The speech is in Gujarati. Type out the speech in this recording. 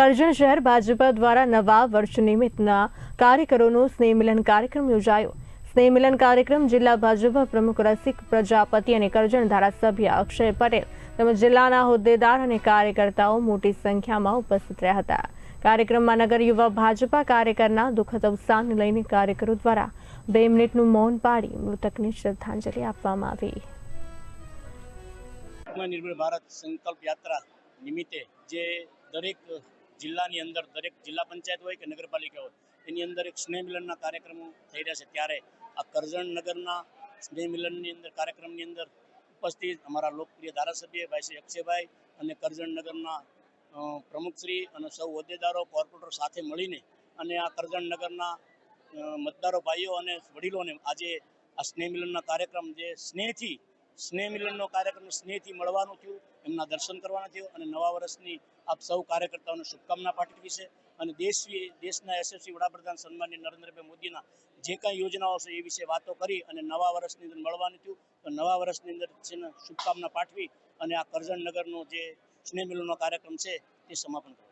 કરજણ શહેર ભાજપ દ્વારા નવા વર્ષ નિમિત્તના કાર્યકરોનો સ્નેહ મિલન કાર્યક્રમ યોજાયો. સ્નેહ મિલન કાર્યક્રમ જિલ્લા ભાજપ પ્રમુખ રસિક પ્રજાપતિ અને કરજણ ધારાસભ્ય અક્ષય પટેલ તેમજ જિલ્લાના હોદ્દેદાર અને કાર્યકર્તાઓ મોટી સંખ્યામાં ઉપસ્થિત રહ્યા હતા. કાર્યક્રમમાં નગર યુવા ભાજપા કાર્યકરના દુઃખદ અવસાનને લઈને કાર્યકરો દ્વારા બે મિનિટનું મૌન પાડી મૃતકને શ્રદ્ધાંજલિ આપવામાં આવી. આત્મનિર્ભર ભારત સંકલ્પ યાત્રા નિમિત્તે જે દરેક જિલ્લાની અંદર દરેક જિલ્લા પંચાયત હોય કે નગરપાલિકા હોય, એની અંદર એક સ્નેહ મિલનના કાર્યક્રમો થઈ રહ્યા છે. ત્યારે આ કરજણ નગરના સ્નેહ મિલનની અંદર કાર્યક્રમની અંદર ઉપસ્થિત અમારા લોકપ્રિય ધારાસભ્ય ભાઈ શ્રી અક્ષયભાઈ અને કરજણ નગરના પ્રમુખશ્રી અને સૌ હોદ્દેદારો, કોર્પોરેટર સાથે મળીને અને આ કરજણ નગરના મતદારો ભાઈઓ અને વડીલોને આજે આ સ્નેહ મિલનના કાર્યક્રમ જે સ્નેહથી સ્નેહ મિલનનો કાર્યક્રમ સ્નેહથી મળવાનું થયું, એમના દર્શન કરવાના થયું અને નવા વર્ષની આપ સૌ કાર્યકર્તાઓને શુભકામના પાઠવી છે. અને દેશ દેશના યશસ્વી વડાપ્રધાન સન્માનીય નરેન્દ્રભાઈ મોદીના જે કાંઈ યોજનાઓ છે એ વિશે વાતો કરી અને નવા વર્ષની અંદર મળવાનું થયું. તો નવા વર્ષની અંદર છે શુભકામના પાઠવી અને આ કરજણનગરનો જે સ્નેહ મિલનનો કાર્યક્રમ છે તે સમાપન કર્યો